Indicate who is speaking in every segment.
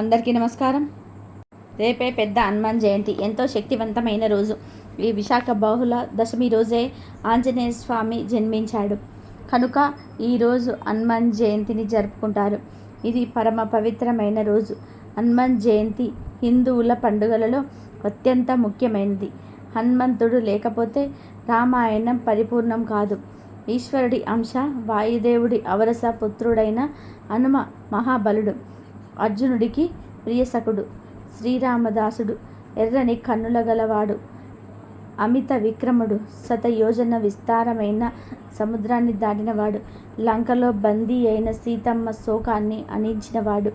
Speaker 1: అందరికీ నమస్కారం. రేపే పెద్ద హనుమాన్ జయంతి. ఎంతో శక్తివంతమైన రోజు. ఈ విశాఖ బహుళ దశమి రోజే ఆంజనేయ స్వామి జన్మించాడు. కనుక ఈరోజు హనుమాన్ జయంతిని జరుపుకుంటారు. ఇది పరమ పవిత్రమైన రోజు. హనుమాన్ జయంతి హిందువుల పండుగలలో అత్యంత ముఖ్యమైనది. హనుమంతుడు లేకపోతే రామాయణం పరిపూర్ణం కాదు. ఈశ్వరుడి అంశ వాయుదేవుడి అవరస పుత్రుడైన హనుమ మహాబలుడు. అర్జునుడికి ప్రియసకుడు శ్రీరామదాసుడు ఎర్రని కన్నుల గలవాడు అమిత విక్రముడు శతయోజన విస్తారమైన సముద్రాన్ని దాటినవాడు లంకలో బందీ అయిన సీతమ్మ శోకాన్ని అణించినవాడు.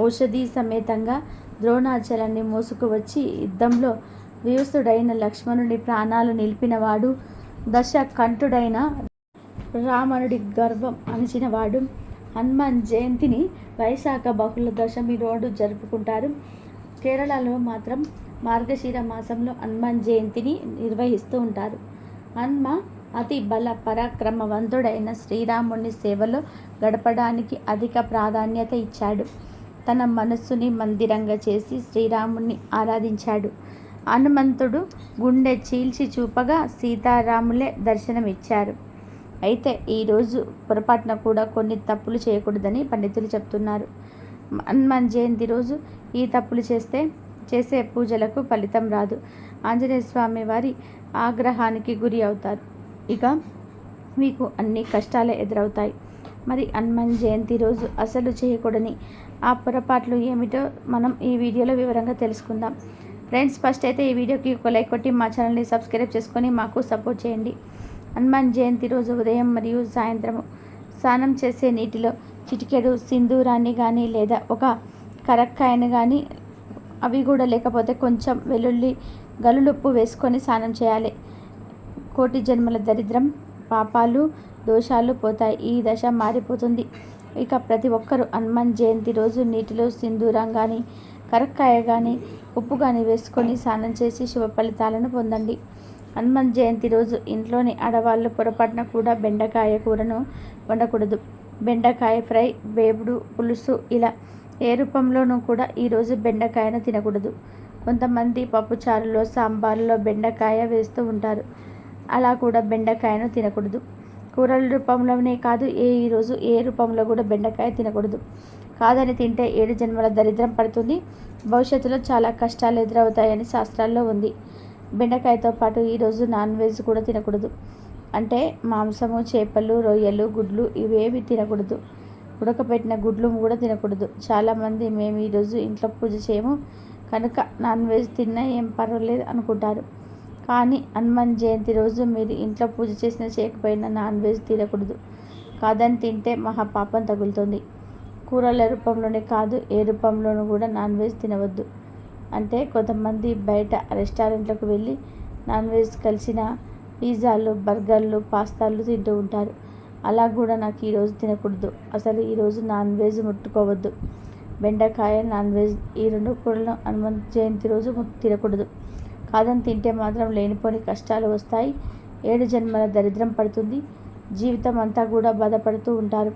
Speaker 1: ఔషధి సమేతంగా ద్రోణాచలాన్ని మోసుకువచ్చి యుద్ధంలో వ్యూసుడైన లక్ష్మణుడి ప్రాణాలు నిలిపినవాడు దశ కంఠుడైన రామణుడి గర్వం అణిచినవాడు. హనుమాన్ జయంతిని వైశాఖ బహుళ దశమి రోజు జరుపుకుంటారు. కేరళలో మాత్రం మార్గశిర మాసంలో హనుమాన్ జయంతిని నిర్వహిస్తూ ఉంటారు. హనుమ అతి బల పరాక్రమవంతుడైన శ్రీరాముని సేవలో గడపడానికి అధిక ప్రాధాన్యత ఇచ్చాడు. తన మనస్సుని మందిరంగా చేసి శ్రీరాముణ్ణి ఆరాధించాడు. హనుమంతుడు గుండె చీల్చి చూపగా సీతారాములే దర్శనమిచ్చారు. అయితే ఈరోజు పొరపాటున కూడా కొన్ని తప్పులు చేయకూడదని పండితులు చెప్తున్నారు. హనుమాన్ జయంతి రోజు ఈ తప్పులు చేస్తే చేసే పూజలకు ఫలితం రాదు. ఆంజనేయ స్వామి వారి ఆగ్రహానికి గురి అవుతారు. ఇక మీకు అన్ని కష్టాలే ఎదురవుతాయి. మరి హనుమాన్ జయంతి రోజు అసలు చేయకూడని ఆ పొరపాట్లు ఏమిటో మనం ఈ వీడియోలో వివరంగా తెలుసుకుందాం. ఫ్రెండ్స్ ఫస్ట్ అయితే ఈ వీడియోకి ఒక లైక్ కొట్టి మా ఛానల్ని సబ్స్క్రైబ్ చేసుకొని మాకు సపోర్ట్ చేయండి. హనుమాన్ జయంతి రోజు ఉదయం మరియు సాయంత్రం స్నానం చేసే నీటిలో చిటికెడు సింధూరాన్ని కానీ లేదా ఒక కరక్కాయని కానీ అవి కూడా లేకపోతే కొంచెం వెల్లుల్లి గలులుప్పు వేసుకొని స్నానం చేయాలి. కోటి జన్మల దరిద్రం పాపాలు దోషాలు పోతాయి. ఈ దశ మారిపోతుంది. ఇక ప్రతి ఒక్కరూ హనుమాన్ జయంతి రోజు నీటిలో సింధూరం కానీ కరక్కాయ కానీ ఉప్పు కానీ వేసుకొని స్నానం చేసి శుభ ఫలితాలను పొందండి. హనుమాన్ జయంతి రోజు ఇంట్లోని ఆడవాళ్ళు పొరపాటున కూడా బెండకాయ కూరను వండకూడదు. బెండకాయ ఫ్రై వేపుడు పులుసు ఇలా ఏ రూపంలోనూ కూడా ఈరోజు బెండకాయను తినకూడదు. కొంతమంది పప్పుచారులో సాంబార్లో బెండకాయ వేస్తూ ఉంటారు. అలా కూడా బెండకాయను తినకూడదు. కూరల రూపంలోనే కాదు ఏ ఈరోజు ఏ రూపంలో కూడా బెండకాయ తినకూడదు. కాదని తింటే ఏడు జన్మల దరిద్రం పడుతుంది. భవిష్యత్తులో చాలా కష్టాలు ఎదురవుతాయని శాస్త్రాల్లో ఉంది. బెండకాయతో పాటు ఈరోజు నాన్ వెజ్ కూడా తినకూడదు. అంటే మాంసము చేపలు రొయ్యలు గుడ్లు ఇవేవి తినకూడదు. ఉడకపెట్టిన గుడ్లు కూడా తినకూడదు. చాలామంది మేము ఈరోజు ఇంట్లో పూజ చేయము. కనుక నాన్ వెజ్ తిన్నా ఏం పర్వాలేదు అనుకుంటారు. కానీ హనుమాన్ జయంతి రోజు మీరు ఇంట్లో పూజ చేసినా చేయకపోయినా నాన్ వెజ్ తినకూడదు. కాదని తింటే మహాపాపం తగులుతుంది. కూరల రూపంలోనే కాదు ఏ రూపంలోనూ కూడా నాన్ వెజ్ తినవద్దు. అంటే కొంతమంది బయట రెస్టారెంట్లకు వెళ్ళి నాన్ వెజ్ కలిసిన పిజ్జాలు బర్గర్లు పాస్తాలు తింటూ ఉంటారు. అలా కూడా నాకు ఈరోజు తినకూడదు. అసలు ఈరోజు నాన్ వెజ్ ముట్టుకోవద్దు. బెండకాయ నాన్ వెజ్ ఈ రెండు కూరలను హనుమంత్ జయంతి రోజు తినకూడదు. కాదని తింటే మాత్రం లేనిపోని కష్టాలు వస్తాయి. ఏడు జన్మల దరిద్రం పడుతుంది. జీవితం అంతా కూడా బాధపడుతూ ఉంటారు.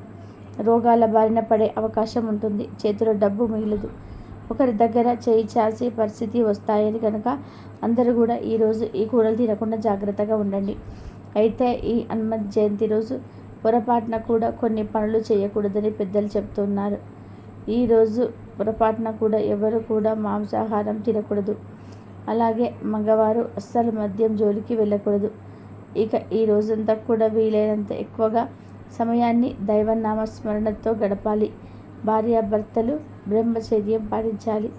Speaker 1: రోగాల బారిన పడే అవకాశం ఉంటుంది. చేతిలో డబ్బు మిగలదు. ఒకరి దగ్గర చేయి చాసే పరిస్థితి వస్తాయని కనుక అందరూ కూడా ఈరోజు ఈ కూరలు తినకుండా జాగ్రత్తగా ఉండండి. అయితే ఈ హనుమత్ జయంతి రోజు పొరపాటున కూడా కొన్ని పనులు చేయకూడదని పెద్దలు చెప్తున్నారు. ఈరోజు పొరపాటున కూడా ఎవరు కూడా మాంసాహారం తినకూడదు. అలాగే మగవారు అస్సలు మద్యం జోలికి వెళ్ళకూడదు. ఇక ఈ రోజంతా కూడా వీలైనంత ఎక్కువగా సమయాన్ని దైవనామస్మరణతో గడపాలి. భార్యాభర్తలు బ్రహ్మచర్యం పాటించాలి.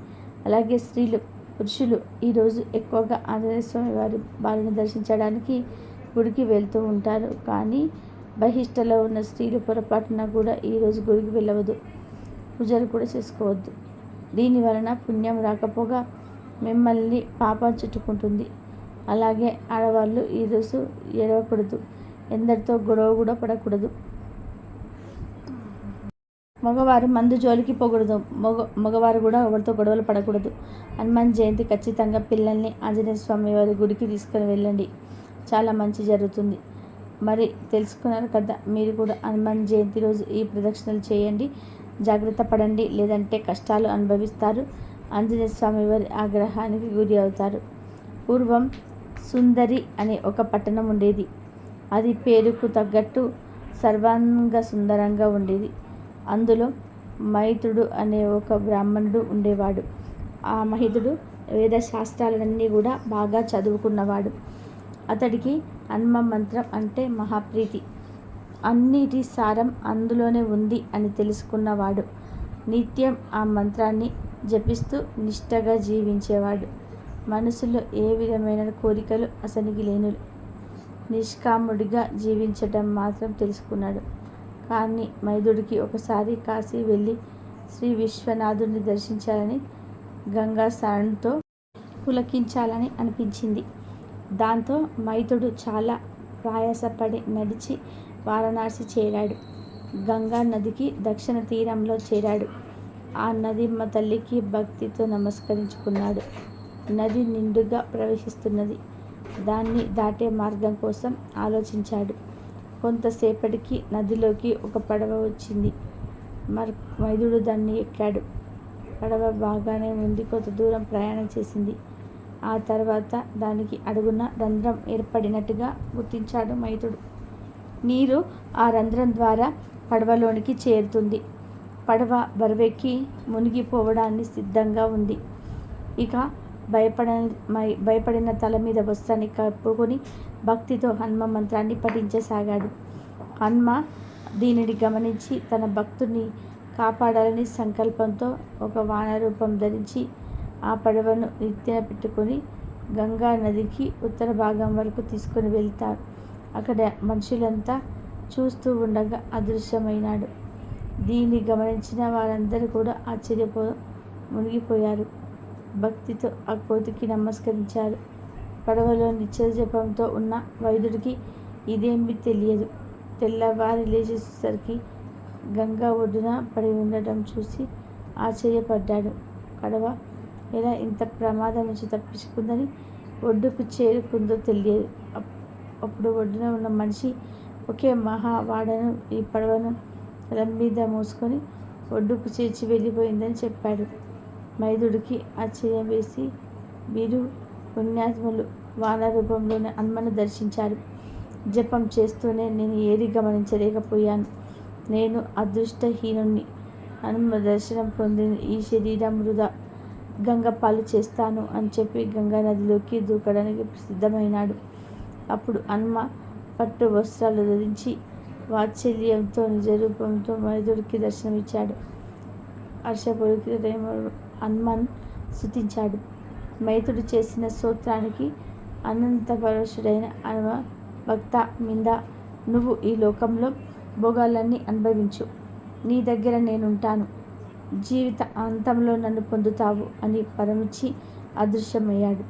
Speaker 1: అలాగే స్త్రీలు పురుషులు ఈరోజు ఎక్కువగా ఆంజనేయ స్వామి వారి బాలను దర్శించడానికి గుడికి వెళ్తూ ఉంటారు. కానీ బహిష్టలో ఉన్న స్త్రీలు పొరపాటున కూడా ఈరోజు గుడికి వెళ్ళవద్దు. పూజలు కూడా చేసుకోవద్దు. దీని వలన పుణ్యం రాకపోగా మిమ్మల్ని పాపం చుట్టుకుంటుంది. అలాగే ఆడవాళ్ళు ఈరోజు ఎడవకూడదు ఎందరితో గొడవ కూడా పడకూడదు. మగవారు మందు జోలికి పోకూడదు. మగ మగవారు కూడా ఎవరితో గొడవలు పడకూడదు. హనుమాన్ జయంతి ఖచ్చితంగా పిల్లల్ని ఆంజనేయ స్వామి వారి గుడికి తీసుకుని వెళ్ళండి. చాలా మంచి జరుగుతుంది. మరి తెలుసుకున్నారు కదా మీరు కూడా హనుమాన్ జయంతి రోజు ఈ ప్రదక్షిణలు చేయండి. జాగ్రత్త పడండి. లేదంటే కష్టాలు అనుభవిస్తారు. ఆంజనేయ స్వామి వారి ఆగ్రహానికి గురి అవుతారు. పూర్వం సుందరి అనే ఒక పట్టణం ఉండేది. అది పేరుకు తగ్గట్టు సర్వాంగ సుందరంగా ఉండేది. అందులో మైతుడు అనే ఒక బ్రాహ్మణుడు ఉండేవాడు. ఆ మహితుడు వేద శాస్త్రాలన్నీ కూడా బాగా చదువుకున్నవాడు. అతడికి హనుమ మంత్రం అంటే మహాప్రీతి. అన్నిటి సారం అందులోనే ఉంది అని తెలుసుకున్నవాడు. నిత్యం ఆ మంత్రాన్ని జపిస్తూ నిష్టగా జీవించేవాడు. మనసులో ఏ విధమైన కోరికలు అసనికి లేను నిష్కాముడిగా జీవించటం మాత్రం తెలుసుకున్నాడు. కానీ మైదుడికి ఒకసారి కాశీ వెళ్ళి శ్రీ విశ్వనాథుడిని దర్శించాలని గంగా స్నానంతో పులకించాలని అనిపించింది. దాంతో మైతుడు చాలా ప్రయాసపడి నడిచి వారణాసి చేరాడు. గంగా నదికి దక్షిణ తీరంలో చేరాడు. ఆ నదిమ్మ తల్లికి భక్తితో నమస్కరించుకున్నాడు. నది నిండుగా ప్రవహిస్తున్నది. దాన్ని దాటే మార్గం కోసం ఆలోచించాడు. కొంతసేపటికి నదిలోకి ఒక పడవ వచ్చింది. మర్ వైద్యుడు దాన్ని ఎక్కాడు. పడవ బాగానే ఉంది. కొంత దూరం ప్రయాణం చేసింది. ఆ తర్వాత దానికి అడుగున రంధ్రం ఏర్పడినట్టుగా గుర్తించాడు మైతుడు. నీరు ఆ రంధ్రం ద్వారా పడవలోనికి చేరుతుంది. పడవ బరువెక్కి మునిగిపోవడాన్ని సిద్ధంగా ఉంది. ఇక భయపడ భయపడిన తల మీద వస్త్రాన్ని కప్పుకొని భక్తితో హనుమ మంత్రాన్ని పఠించసాగాడు. హనుమ దీనిని గమనించి తన భక్తుని కాపాడాలని సంకల్పంతో ఒక వానరూపం ధరించి ఆ పడవను నెత్తిన పెట్టుకొని గంగా నదికి ఉత్తర భాగం వరకు తీసుకొని వెళ్తారు అక్కడ మనుషులంతా చూస్తూ ఉండగా అదృశ్యమైనాడు. దీన్ని గమనించిన వారందరూ కూడా ఆశ్చర్యపో మునిగిపోయారు. భక్తితో ఆ కోతికి నమస్కరించారు. పడవలో నిత్య ఉన్న వైద్యుడికి ఇదేమి తెలియదు. తెల్లవారి లేచేసరికి గంగా ఒడ్డున పడి ఉండటం చూసి ఆశ్చర్యపడ్డాడు. పడవ ఎలా ఇంత ప్రమాదం నుంచి తప్పించుకుందని ఒడ్డుకు చేరుకుందో తెలియదు. అప్పుడు ఒడ్డున ఉన్న మనిషి ఒకే మహావాడను ఈ పడవను తల మీద మోసుకొని ఒడ్డుకు చేర్చి వెళ్ళిపోయిందని చెప్పాడు. మైదుడికి ఆశ్చర్యం వేసి వీరు పుణ్యాత్ములు వాన రూపంలోనే అమ్మను దర్శించారు. జపం చేస్తూనే నేను ఏది గమనించలేకపోయాను. నేను అదృష్టహీనుణ్ణి. హనుమ దర్శనం పొందిన ఈ శరీరం వృధా. గంగపాలు చేస్తాను అని చెప్పి గంగా నదిలోకి దూకడానికి సిద్ధమైనాడు అప్పుడు హనుమ పట్టు వస్త్రాలు ధరించి వాత్సల్యంతో నిజరూపంతో మైదుడికి దర్శనమిచ్చాడు. హర్షపురికి హనుమాన్ స్థుతించాడు మైతుడు చేసిన స్తోత్రానికి అనంతపరుషుడైన హనుమ భక్త మింద నువ్వు ఈ లోకంలో భోగాలన్నీ అనుభవించు. నీ దగ్గర నేనుంటాను. జీవిత అంతంలో నన్ను పొందుతావు అని పరమిచ్చి అదృశ్యమయ్యాడు.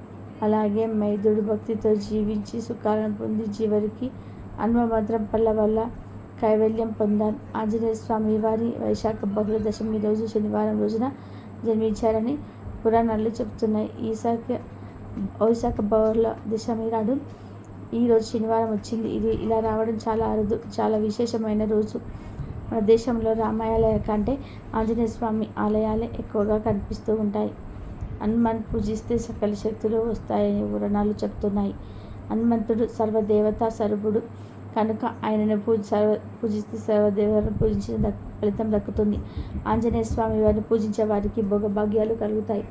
Speaker 1: అలాగే మైదుడు భక్తితో జీవించి సుఖాలను పొంది చివరికి హనుమభద్రం పల్ల వల్ల కైవల్యం పొందాను ఆంజనేయ స్వామి వారి వైశాఖ బహుళ దశమి రోజు శనివారం రోజున జన్మించారని పురాణాలు చెబుతున్నాయి. ఈశాఖ వైశాఖ బౌర్ల దశమి నాడు ఈరోజు శనివారం వచ్చింది. ఇది ఇలా రావడం చాలా అరుదు చాలా విశేషమైన రోజు. మన దేశంలో రామాలయ కంటే ఆంజనేయ స్వామి ఆలయాలే ఎక్కువగా కనిపిస్తూ ఉంటాయి. హనుమాన్ పూజిస్తే సకల శక్తులు వస్తాయని పురాణాలు చెప్తున్నాయి హనుమంతుడు సర్వదేవతా సర్వుడు కనుక ఆయనను పూజ సర్వ పూజిస్తే సర్వదేవతను పూజించిన ఫలితం దక్కుతుంది. ఆంజనేయ స్వామి వారిని పూజించే వారికి భోగభాగ్యాలు కలుగుతాయి.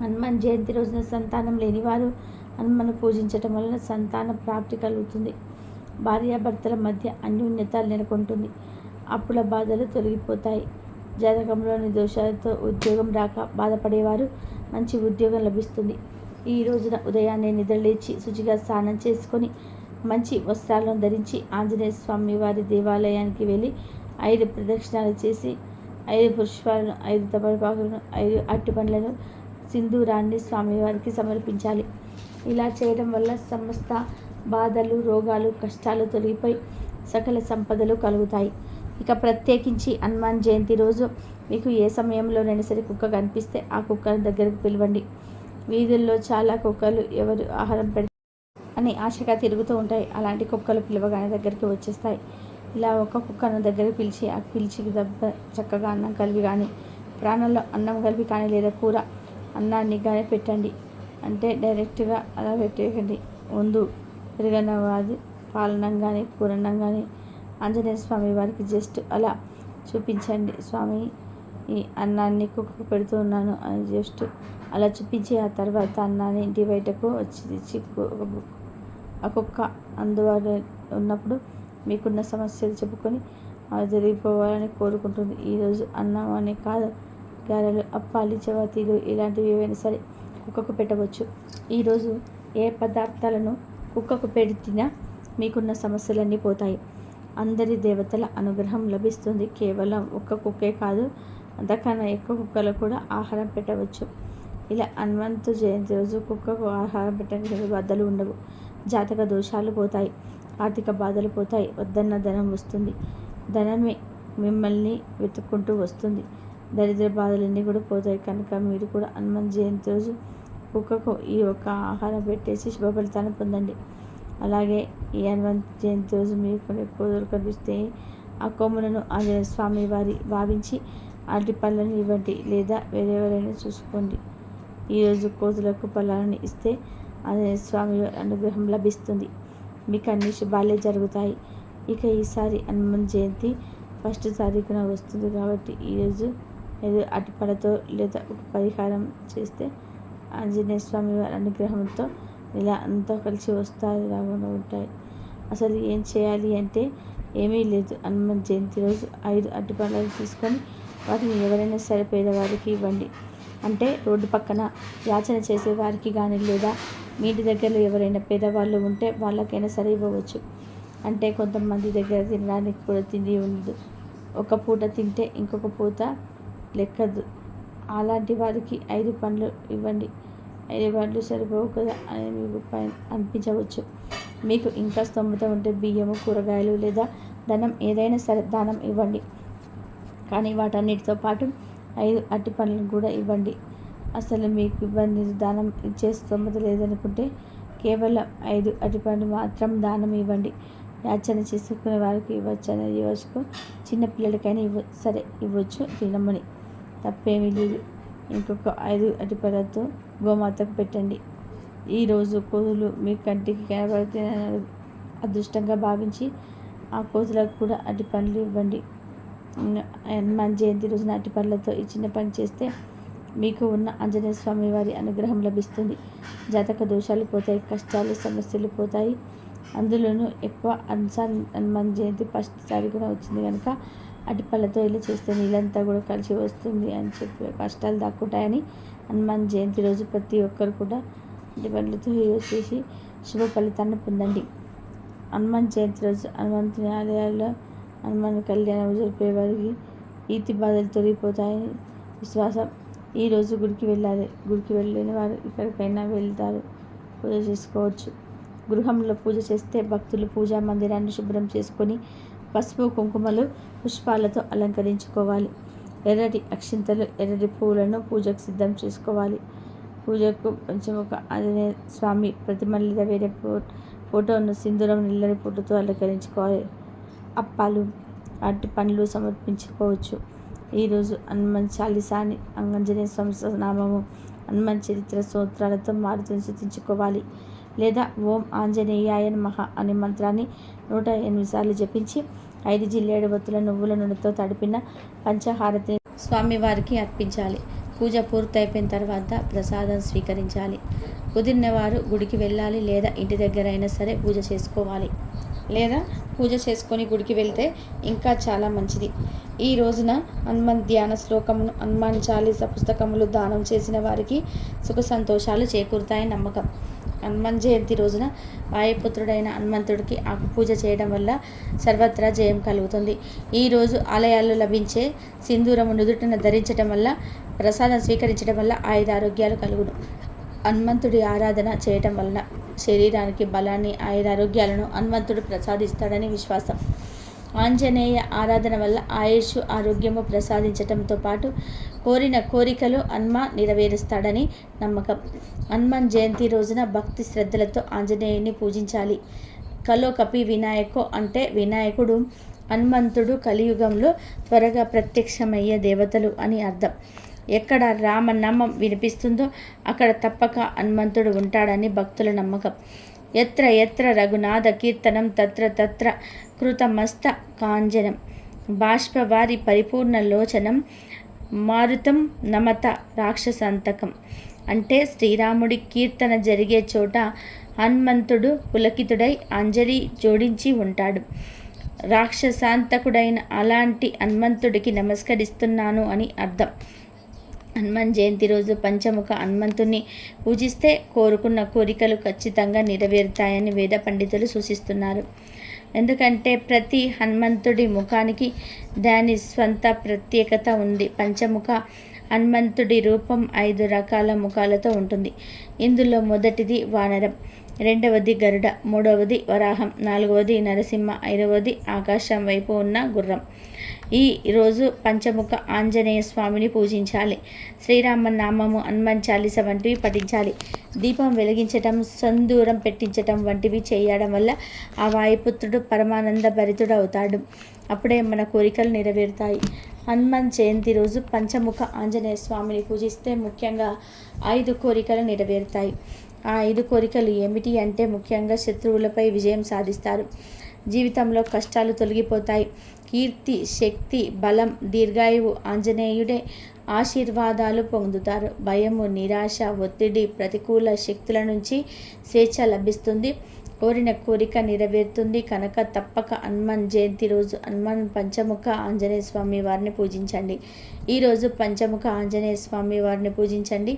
Speaker 1: హనుమాన్ జయంతి రోజున సంతానం లేని వారు హనుమను పూజించటం వలన సంతాన ప్రాప్తి కలుగుతుంది. భార్యాభర్తల మధ్య అన్యోన్యత నెలకొంటుంది. అప్పుల బాధలు తొలగిపోతాయి. జాతకంలోని దోషాలతో ఉద్యోగం రాక బాధపడేవారు మంచి ఉద్యోగం లభిస్తుంది. ఈ రోజున ఉదయాన్నే నిద్రలేచి శుచిగా స్నానం చేసుకొని మంచి వస్త్రాలను ధరించి ఆంజనేయ స్వామి వారి దేవాలయానికి వెళ్ళి ఐదు ప్రదక్షిణాలు చేసి ఐదు పుష్పాలను ఐదు తమలపాకులను ఐదు అట్టి పండ్లను సింధూరాన్ని స్వామివారికి సమర్పించాలి. ఇలా చేయడం వల్ల సమస్త బాధలు రోగాలు కష్టాలు తొలగిపోయి సకల సంపదలు కలుగుతాయి. ఇక ప్రత్యేకించి హనుమాన్ జయంతి రోజు మీకు ఏ సమయంలోనైనా సరే కుక్క కనిపిస్తే ఆ కుక్కను దగ్గరకు పిలవండి. వీధుల్లో చాలా కుక్కలు ఎవరు ఆహారం పెడతారు అని ఆశగా తిరుగుతూ ఉంటాయి. అలాంటి కుక్కలు పిలవగానే దగ్గరికి వచ్చేస్తాయి. ఇలా ఒక కుక్కను దగ్గర పిలిచి ఆ పిలిచి దెబ్బ చక్కగా అన్నం కలిపి కానీ ప్రాణంలో అన్నం కలిపి కానీ లేదా కూర అన్నాన్ని కానీ పెట్టండి. అంటే డైరెక్ట్గా అలా పెట్టేయండి ముందు పెరిగిన వారి పాలనం కానీ కూరన్నం కానీ ఆంజనేయ స్వామి వారికి జస్ట్ అలా చూపించండి. స్వామి ఈ అన్నాన్ని కుక్కకు పెడుతూ ఉన్నాను అని జస్ట్ అలా చూపించి ఆ తర్వాత అన్నాన్ని ఇంటి బయటకు వచ్చి తెచ్చి ఒక ఆ కుక్క అందుబాటులో ఉన్నప్పుడు మీకున్న సమస్యలు చెప్పుకొని జరిగిపోవాలని కోరుకుంటుంది. ఈరోజు అన్నం అనే కాదు గారెలు అప్పాలు చపాతీలు ఇలాంటివి ఏవైనా సరే కుక్కకు పెట్టవచ్చు. ఈరోజు ఏ పదార్థాలను కుక్కకు పెడితినా మీకున్న సమస్యలన్నీ పోతాయి. అందరి దేవతల అనుగ్రహం లభిస్తుంది. కేవలం ఒక్క కుక్కే కాదు అంతకన్నా ఎక్కువ కుక్కలు కూడా ఆహారం పెట్టవచ్చు. ఇలా హనుమంతు జయంతి రోజు కుక్కకు ఆహారం పెట్టడానికి బద్దలు ఉండవు జాతక దోషాలు పోతాయి. ఆర్థిక బాధలు పోతాయి. వద్దన్న ధనం వస్తుంది. ధనమే మిమ్మల్ని వెతుక్కుంటూ వస్తుంది. దరిద్ర బాధలన్నీ కూడా పోతాయి. కనుక మీరు కూడా హనుమాన్ జయంతి రోజు కుక్కకు ఈ ఒక్క ఆహారం పెట్టేసి శుభఫలితాన్ని పొందండి. అలాగే ఈ హనుమాన్ జయంతి రోజు మీకు కొన్ని కోదలు కనిపిస్తే ఆ కొమ్ములను ఆంజనేయ స్వామి వారి భావించి అరటి పళ్ళను ఇవ్వండి లేదా వేరెవరైనా చూసుకోండి. ఈరోజు కోతులకు పళ్ళాలను ఇస్తే ఆంజనేయ స్వామి అనుగ్రహం లభిస్తుంది. మీకు అన్ని శుభాలే జరుగుతాయి. ఇక ఈసారి హనుమాన్ జయంతి ఫస్ట్ తారీఖున వస్తుంది కాబట్టి ఈరోజు ఏదో అటుపడతో లేదా ఒక పరిహారం చేస్తే ఆంజనేయ స్వామి వారి అనుగ్రహంతో ఇలా అంతా కలిసి వస్తాయి రాకుండా ఉంటాయి. అసలు ఏం చేయాలి అంటే ఏమీ లేదు. హనుమాన్ జయంతి రోజు ఐదు అరటిపళ్ళను తీసుకొని వాటిని ఎవరైనా సరే పేదవారికి ఇవ్వండి. అంటే రోడ్డు పక్కన యాచన చేసే వారికి కానీ లేదా మీ ఇంటి దగ్గరలో ఎవరైనా పేదవాళ్ళు ఉంటే వాళ్ళకైనా సరే ఇవ్వవచ్చు. అంటే కొంతమంది దగ్గర తినడానికి కూడా తిండి ఉండదు. ఒక పూట తింటే ఇంకొక పూట లెక్కదు. అలాంటి వారికి ఐదు పండ్లు ఇవ్వండి. ఐదు పండ్లు సరిపోవు కదా అని మీకు అనిపించవచ్చు. మీకు ఇంకా స్తోమత ఉంటే బియ్యము కూరగాయలు లేదా ధనం ఏదైనా సరే దానం ఇవ్వండి. కానీ వాటన్నిటితో పాటు ఐదు అట్టి పండ్లను కూడా ఇవ్వండి. అసలు మీకు ఇబ్బంది దానం ఇచ్చే స్తోమత లేదనుకుంటే కేవలం ఐదు అరటిపండు మాత్రం దానం ఇవ్వండి. యాచన చేసుకునే వారికి ఇవ్వచ్చు అనేది ఇవ్వచ్చు చిన్నపిల్లలకైనా ఇవ్వ సరే ఇవ్వచ్చు తినమని. తప్పేమీ లేదు. ఇంకొక ఐదు అటుపడతో గోమాతకు పెట్టండి. ఈరోజు కోతులు మీ కంటికి కనబడితే అదృష్టంగా భావించి ఆ కోతులకు కూడా అరటి ఇవ్వండి. హనుమాన్ జయంతి రోజున అరటి ఈ చిన్న పని చేస్తే మీకు ఉన్న ఆంజనేయ స్వామి వారి అనుగ్రహం లభిస్తుంది. జాతక దోషాలు పోతాయి కష్టాలు సమస్యలు పోతాయి. అందులోనూ ఎక్కువ అన్సాన్ హనుమాన్ జయంతి ఫస్ట్ తారీఖున వచ్చింది కనుక అటిపళ్ళతో ఇలా చేస్తే నీళ్ళంతా కూడా కలిసి వస్తుంది అని చెప్పి కష్టాలు దక్కుంటాయని హనుమాన్ జయంతి రోజు ప్రతి ఒక్కరు కూడా అటిపళ్ళతో ఇలా చేసి శుభ ఫలితాన్ని పొందండి. హనుమాన్ జయంతి రోజు హనుమంతుని ఆలయాల్లో హనుమాన్ కళ్యాణం జరిపే వారికి ఈతి బాధలు తొలగిపోతాయని విశ్వాసం ఈరోజు గుడికి వెళ్ళాలి. గుడికి వెళ్ళని వారు ఎక్కడికైనా వెళ్తారు. పూజ చేసుకోవచ్చు. గృహంలో పూజ చేస్తే భక్తులు పూజా మందిరాన్ని శుభ్రం చేసుకొని పసుపు కుంకుమలు పుష్పాలతో అలంకరించుకోవాలి. ఎర్రటి అక్షింతలు ఎర్రటి పువ్వులను పూజకు సిద్ధం చేసుకోవాలి. పూజకు కొంచెం ఒక ఆంజనేయ స్వామి ప్రతిమ లేదా వేరే ఫోటో ఫోటోను సింధూరం నిల్లని పూటతో అలంకరించుకోవాలి. అప్పాలు అరటి పండ్లు సమర్పించుకోవచ్చు. ఈరోజు హనుమాన్ చాలీసాని అంగంజనేయ స్వామి నామము హనుమాన్ చరిత్ర స్తోత్రాలతో మారుతుని శృతించుకోవాలి లేదా ఓం ఆంజనేయాయ మహా అనే మంత్రాన్ని నూట ఎనిమిది సార్లు జపించి ఐదు జిల్లేడు వత్తుల నువ్వుల నూనెతో తడిపిన పంచహారతిని స్వామివారికి అర్పించాలి. పూజ పూర్తయిపోయిన తర్వాత ప్రసాదం స్వీకరించాలి. కుదిరిన వారు గుడికి వెళ్ళాలి లేదా ఇంటి దగ్గర అయినా సరే పూజ చేసుకోవాలి. లేదా పూజ చేసుకొని గుడికి వెళ్తే ఇంకా చాలా మంచిది. ఈ రోజున హనుమాన్ ధ్యాన శ్లోకమును హనుమాన్ చాలీస పుస్తకములు దానం చేసిన వారికి సుఖ సంతోషాలు చేకూరుతాయి నమ్మకం. హనుమాన్ జయంతి రోజున వాయుపుత్రుడైన హనుమంతుడికి ఆకు పూజ చేయడం వల్ల సర్వత్రా జయం కలుగుతుంది. ఈరోజు ఆలయాల్లో లభించే సింధూరము నుదుటను ధరించడం వల్ల ప్రసాదం స్వీకరించడం వల్ల ఆయుధ ఆరోగ్యాలు కలుగును. హనుమంతుడి ఆరాధన చేయటం వలన శరీరానికి బలాన్ని ఆయురారోగ్యాలను హనుమంతుడు ప్రసాదిస్తాడని విశ్వాసం. ఆంజనేయ ఆరాధన వల్ల ఆయుష్ ఆరోగ్యము ప్రసాదించటంతో పాటు కోరిన కోరికలు హనుమ నెరవేరుస్తాడని నమ్మకం. హనుమాన్ జయంతి రోజున భక్తి శ్రద్ధలతో ఆంజనేయుని పూజించాలి. కలో కపి వినాయకో అంటే వినాయకుడు హనుమంతుడు కలియుగంలో త్వరగా ప్రత్యక్షమయ్యే దేవతలు అని అర్థం. ఎక్కడ రామనామం వినిపిస్తుందో అక్కడ తప్పక హనుమంతుడు ఉంటాడని భక్తుల నమ్మకం. ఎత్ర ఎత్ర రఘునాథ కీర్తనం తత్ర తత్ర కృతమస్త కాంజనం. బాష్పవారి పరిపూర్ణ లోచనం మారుతం నమత రాక్షసంతకం. అంటే శ్రీరాముడి కీర్తన జరిగే చోట హనుమంతుడు పులకితుడై అంజలి జోడించి ఉంటాడు. రాక్షసాంతకుడైన అలాంటి హనుమంతుడికి నమస్కరిస్తున్నాను అని అర్థం. హనుమాన్ జయంతి రోజు పంచముఖ హనుమంతుని పూజిస్తే కోరుకున్న కోరికలు ఖచ్చితంగా నెరవేరుతాయని వేద పండితులు సూచిస్తున్నారు. ఎందుకంటే ప్రతి హనుమంతుడి ముఖానికి దాని స్వంత ప్రత్యేకత ఉంది. పంచముఖ హనుమంతుడి రూపం ఐదు రకాల ముఖాలతో ఉంటుంది. ఇందులో మొదటిది వానరం రెండవది గరుడ మూడవది వరాహం నాలుగవది నరసింహ ఐదవది ఆకాశం వైపు ఉన్న గుర్రం. ఈ రోజు పంచముఖ ఆంజనేయ స్వామిని పూజించాలి. శ్రీరామ నామము హనుమాన్ చాలీస వంటివి పఠించాలి. దీపం వెలిగించటం సందూరం పెట్టించటం వంటివి చేయడం వల్ల ఆ వాయుపుత్రుడు పరమానంద భరితుడు అవుతాడు. అప్పుడే మన కోరికలు నెరవేరుతాయి. హనుమాన్ జయంతి రోజు పంచముఖ ఆంజనేయ స్వామిని పూజిస్తే ముఖ్యంగా ఐదు కోరికలు నెరవేరుతాయి. ఆ ఐదు కోరికలు ఏమిటి అంటే ముఖ్యంగా శత్రువులపై విజయం సాధిస్తారు. జీవితంలో కష్టాలు తొలగిపోతాయి. కీర్తి శక్తి బలం దీర్ఘాయువు ఆంజనేయుడే ఆశీర్వాదాలు పొందుతారు. భయము నిరాశ ఒత్తిడి ప్రతికూల శక్తుల నుంచి స్వేచ్ఛ లభిస్తుంది. కోరిన కోరిక నెరవేరుతుంది. కనుక తప్పక హనుమాన్ జయంతి రోజు హనుమాన్ పంచముఖ ఆంజనేయ స్వామి వారిని పూజించండి. ఈరోజు పంచముఖ ఆంజనేయ స్వామి వారిని పూజించండి.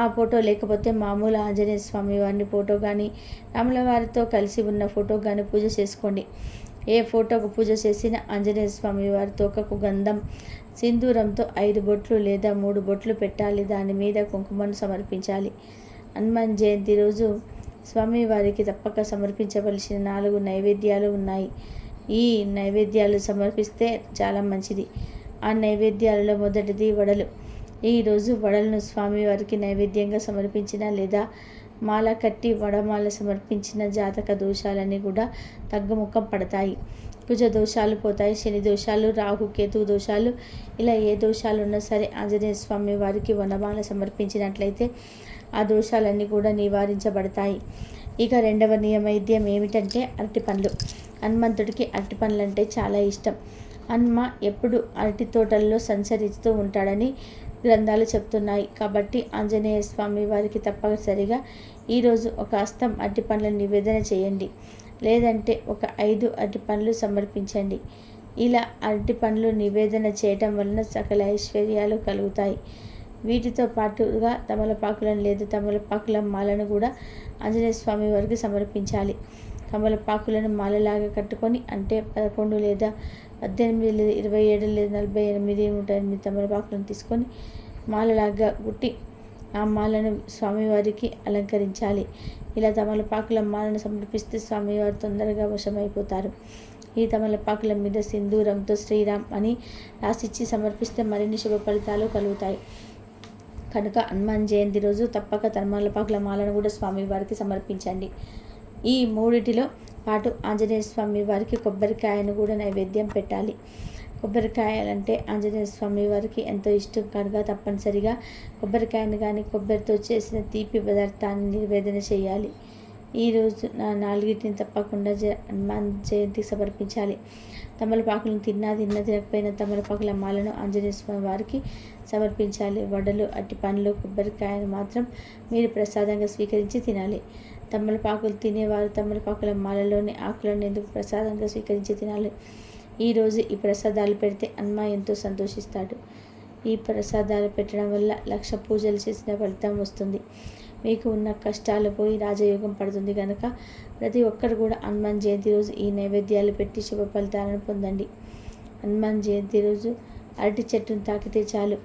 Speaker 1: ఆ ఫోటో లేకపోతే మామూలు ఆంజనేయ స్వామి వారిని ఫోటో కానీ రాముల వారితో కలిసి ఉన్న ఫోటో కానీ పూజ చేసుకోండి. ఏ ఫోటోకు పూజ చేసిన ఆంజనేయ స్వామి వారి తోకకు గంధం సింధూరంతో ఐదు బొట్లు లేదా మూడు బొట్లు పెట్టాలి. దాని మీద కుంకుమను సమర్పించాలి. హనుమాన్ జయంతి రోజు స్వామివారికి తప్పక సమర్పించవలసిన నాలుగు నైవేద్యాలు ఉన్నాయి. ఈ నైవేద్యాలు సమర్పిస్తే చాలా మంచిది. ఆ నైవేద్యాలలో మొదటిది వడలు. ఈరోజు వడలను స్వామివారికి నైవేద్యంగా సమర్పించిన లేదా మాల కట్టి వడమాల సమర్పించిన జాతక దోషాలన్నీ కూడా తగ్గుముఖం పడతాయి. కుజ దోషాలు పోతాయి శని దోషాలు రాహు కేతు దోషాలు. ఇలా ఏ దోషాలు ఉన్నా సరే ఆంజనేయ స్వామి వారికి వనమాల సమర్పించినట్లయితే ఆ దోషాలన్నీ కూడా నివారించబడతాయి. ఇక రెండవ నియమైద్యం ఏమిటంటే అరటి పండ్లు. హనుమంతుడికి అరటి పండ్లు అంటే చాలా ఇష్టం. హనుమ ఎప్పుడు అరటి తోటల్లో సంచరిస్తూ ఉంటాడని గ్రంథాలు చెప్తున్నాయి. కాబట్టి ఆంజనేయ స్వామి వారికి తప్పనిసరిగా ఈరోజు ఒక హస్తం అరటిపండ్లను నివేదన చేయండి. లేదంటే ఒక ఐదు అరటిపండ్లు సమర్పించండి. ఇలా అరటిపండ్లు నివేదన చేయటం వలన సకల ఐశ్వర్యాలు కలుగుతాయి. వీటితో పాటుగా తమలపాకులను లేదు తమలపాకుల మాలను కూడా ఆంజనేయ స్వామి వారికి సమర్పించాలి. తమలపాకులను మాలలాగా కట్టుకొని అంటే పదకొండు లేదా పద్దెనిమిది లేదా ఇరవై ఏడు లేదా నలభై ఎనిమిది నూట ఎనిమిది తమలపాకులను తీసుకొని మాలలాగా గుట్టి ఆ మాలను స్వామివారికి అలంకరించాలి. ఇలా తమలపాకుల మాలను సమర్పిస్తే స్వామివారు తొందరగా వశమైపోతారు. ఈ తమలపాకుల మీద సింధూరంతో శ్రీరామ్ అని రాసిచ్చి సమర్పిస్తే మరిన్ని శుభ ఫలితాలు కలుగుతాయి. కనుక హనుమాన్ జయంతి రోజు తప్పక తమలపాకుల మాలను కూడా స్వామివారికి సమర్పించండి. ఈ మూడిటిలో పాటు ఆంజనేయ స్వామి వారికి కొబ్బరికాయను కూడా నైవేద్యం పెట్టాలి. కొబ్బరికాయలంటే ఆంజనేయ స్వామి వారికి ఎంతో ఇష్టం కనుక తప్పనిసరిగా కొబ్బరికాయను కానీ కొబ్బరితో చేసిన తీపి పదార్థాన్ని నివేదన చేయాలి. ఈరోజు నా నాలుగింటిని తప్పకుండా జ హనుమాన్ జయంతికి సమర్పించాలి. తమలపాకులను తిన్నా తిన్నా తినకపోయినా తమలపాకుల మాలను ఆంజనేయ స్వామి వారికి సమర్పించాలి. వడలు అట్టి పండ్లు కొబ్బరికాయను మాత్రం మీరు ప్రసాదంగా స్వీకరించి తినాలి. తమలపాకులు తినేవారు. తమలపాకుల మాలలోని ఆకులను ఎందుకు ప్రసాదంగా స్వీకరించి తినాలి? ఈరోజు ఈ ప్రసాదాలు పెడితే అమ్మ ఎంతో సంతోషిస్తాడు. ఈ ప్రసాదాలు పెట్టడం వల్ల లక్ష పూజలు చేసిన ఫలితం వస్తుంది. మీకు ఉన్న కష్టాలు పోయి రాజయోగం పడుతుంది కనుక ప్రతి ఒక్కరు కూడా హనుమాన్ జయంతి రోజు ఈ నైవేద్యాలు పెట్టి శుభ ఫలితాలను పొందండి. హనుమాన్ జయంతి రోజు అరటి చెట్టును తాకితే చాలు.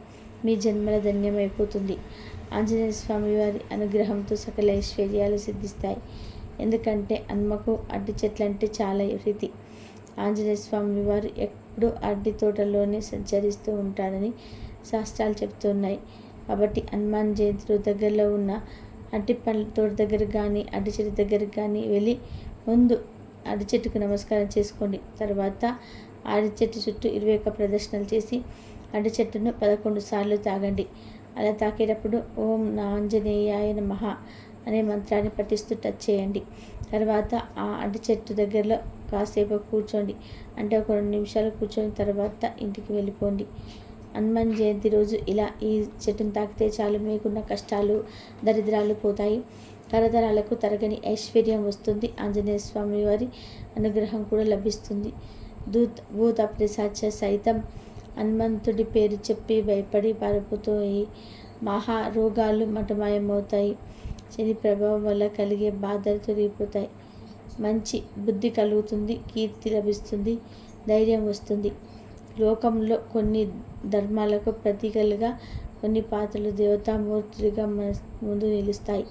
Speaker 1: మీ జన్మల ధన్యమైపోతుంది. ఆంజనేయ స్వామి వారి అనుగ్రహంతో సకల ఐశ్వర్యాలు సిద్ధిస్తాయి. ఎందుకంటే అమ్మకు అడ్డి చెట్లు అంటే చాలా ప్రీతి. ఆంజనేయ స్వామి వారు ఎప్పుడూ అడ్డి తోటలోనే సంచరిస్తూ ఉంటాడని శాస్త్రాలు చెప్తున్నాయి కాబట్టి హనుమాన్ జయంతిలో దగ్గరలో ఉన్న అడ్డి పండ్ల తోట దగ్గర కానీ అడ్డి చెట్టు దగ్గరికి కానీ వెళ్ళి ముందు అడ్డి చెట్టుకు నమస్కారం చేసుకోండి. తర్వాత అడ్డి చెట్టు చుట్టూ ఇరవై ఒక్క ప్రదర్శనలు చేసి అడ్డి చెట్టును పదకొండు సార్లు తాగండి. అలా తాకేటప్పుడు ఓం నా ఆంజనేయాయ నమః అనే మంత్రాన్ని పఠిస్తూ టచ్ చేయండి. తర్వాత ఆ అడ్డ చెట్టు దగ్గరలో కాసేపు కూర్చోండి. అంటే ఒక రెండు నిమిషాలు కూర్చొని తర్వాత ఇంటికి వెళ్ళిపోండి. హనుమాన్ జయంతి రోజు ఇలా ఈ చెట్టును తాకితే చాలు. మీకున్న కష్టాలు దరిద్రాలు పోతాయి. తరతరాలకు తరగని ఐశ్వర్యం వస్తుంది. ఆంజనేయ స్వామి వారి అనుగ్రహం కూడా లభిస్తుంది. దూత్ భూత పిశాచ సైతం హనుమంతుడి పేరు చెప్పి భయపడి పారిపోతాయి మహా రోగాలు మటమాయమవుతాయి. శని ప్రభావం వల్ల కలిగే బాధలు తొలగిపోతాయి. మంచి బుద్ధి కలుగుతుంది కీర్తి లభిస్తుంది ధైర్యం వస్తుంది. లోకంలో కొన్ని ధర్మాలకు ప్రతీకలుగా కొన్ని పాత్రలు దేవతామూర్తులుగా ముందు నిలుస్తాయి.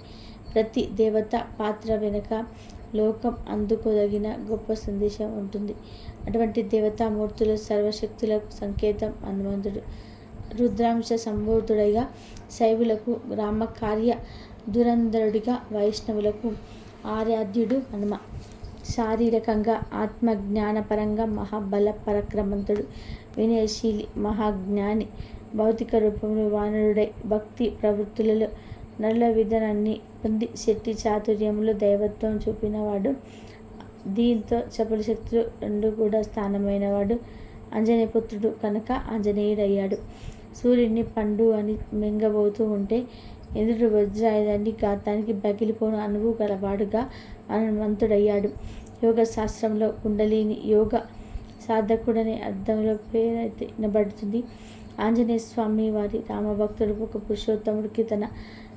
Speaker 1: ప్రతి దేవత పాత్ర వెనుక లోకం అందుకోదగిన గొప్ప సందేశం ఉంటుంది. అటువంటి దేవతామూర్తులు సర్వశక్తులకు సంకేతం హనుమంతుడు. రుద్రాంశ సంబోధుడిగా శైవులకు రామకార్య దురంధరుడిగా వైష్ణవులకు ఆరాధ్యుడు హనుమ. శారీరకంగా ఆత్మజ్ఞానపరంగా మహాబల పరక్రమంతుడు వినయశీలి మహాజ్ఞాని. భౌతిక రూపంలో వానరుడై భక్తి ప్రవృత్తులలో నల్ల విధానాన్ని పొంది శెట్టి చాతుర్యంలో దైవత్వం చూపినవాడు. దీంతో చపల శక్తులు రెండు కూడా స్థానమైనవాడు. ఆంజనేయపుత్రుడు కనుక ఆంజనేయుడయ్యాడు సూర్యుడిని పండు అని మింగబోతూ ఉంటే ఇంద్రుడు వజ్రాయుధాన్ని గాతానికి బగిలిపోను అనువు గలవాడుగా హనుమంతుడయ్యాడు. యోగ శాస్త్రంలో కుండలిని యోగ సాధకుడనే అర్థంలో పేరైతే వినబడుతుంది ఆంజనేయ స్వామి వారి రామభక్తుడు ఒక పురుషోత్తముడికి తన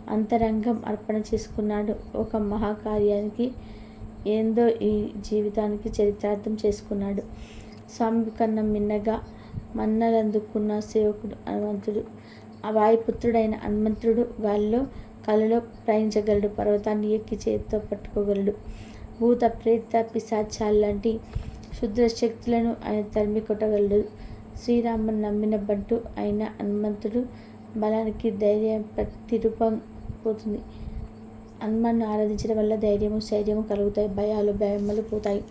Speaker 1: అంతరంగం అర్పణ చేసుకున్నాడు. ఒక మహాకార్యానికి ఏందో ఈ జీవితానికి చరిత్రార్థం చేసుకున్నాడు. స్వామి కన్నా మిన్నగా మన్నలందుకున్న సేవకుడు హనుమంతుడు ఆ వాయుపుత్రుడైన హనుమంతుడు గాలిలో కలలో ప్రయాణించగలడు పర్వతాన్ని ఎక్కి చేతితో పట్టుకోగలడు. భూత ప్రేత పిశాచాలాంటి శుద్ర శక్తులను ఆయన తరిమి కొట్టగలడు. శ్రీరాముని నమ్మిన బంటు అయిన హనుమంతుడు బలానికి ధైర్యం ప్రతిరూపం పోతుంది హనుమాన్ను ఆరాధించడం వల్ల ధైర్యము శైర్యము కలుగుతాయి. భయాలు భయమ్మలు పోతాయి.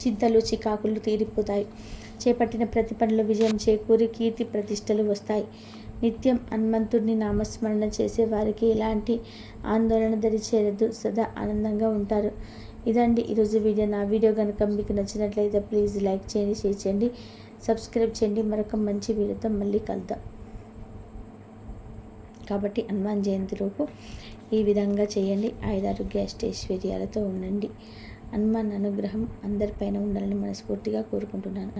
Speaker 1: చింతలు చికాకులు తీరిపోతాయి. చేపట్టిన ప్రతి పనిలో విజయం చేకూరి కీర్తి ప్రతిష్టలు వస్తాయి. నిత్యం హనుమంతుడిని నామస్మరణ చేసే వారికి ఎలాంటి ఆందోళన దరి చేరదు సదా ఆనందంగా ఉంటారు. ఇదండి ఈరోజు వీడియో. నా వీడియో కనుక మీకు నచ్చినట్లయితే ప్లీజ్ లైక్ చేయండి షేర్ చేయండి సబ్స్క్రైబ్ చేయండి. మరొక మంచి వీడియోతో మళ్ళీ కలుద్దాం. కాబట్టి హనుమాన్ జయంతి రూపు ఈ విధంగా చేయండి. ఐదారోగ్య అష్టైశ్వర్యాలతో ఉండండి. హనుమాన్ అనుగ్రహం అందరిపైన ఉండాలని మనస్ఫూర్తిగా కోరుకుంటున్నాను.